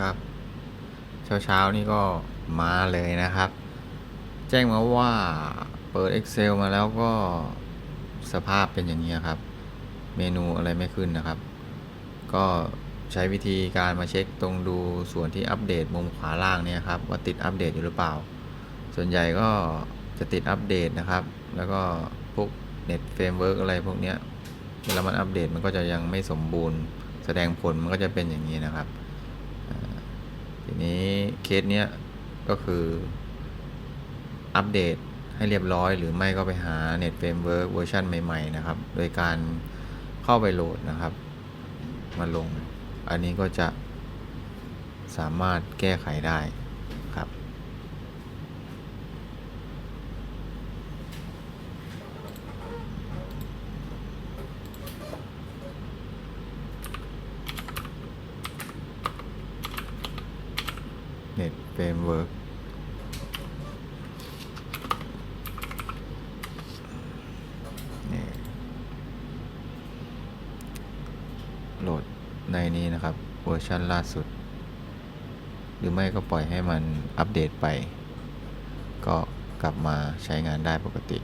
ครับเช้าเช้าๆนี่ก็มาเลยนะครับ แจ้งมาว่าเปิด Excel มาแล้วก็สภาพเป็นอย่างนี้ครับ เมนูอะไรไม่ขึ้นนะครับ ก็ใช้วิธีการมาเช็คตรงดูส่วนที่อัปเดตมุมขวาล่างเนี่ยครับ ว่าติดอัปเดตอยู่หรือเปล่า ส่วนใหญ่ก็จะติดอัปเดตนะครับ แล้วก็พวกเน็ตเฟรมเวิร์กอะไรพวกเนี้ยเวลามันอัปเดตมันก็จะยังไม่สมบูรณ์ แสดงผลมันก็จะเป็นอย่างนี้นะครับ ทีนี้เคสเนี้ยก็คืออัปเดตให้เรียบร้อยหรือไม่ก็ไปหา Net Framework เวอร์ชันใหม่ ๆ นะครับ โดยการเข้าไปโหลดนะครับ มาลง อันนี้ก็จะสามารถแก้ไขได้ครับ Net Framework นี่โหลดในนี้นะครับ เวอร์ชันล่าสุด หรือไม่ก็ปล่อยให้มันอัปเดตไป ก็กลับมาใช้งานได้ปกติ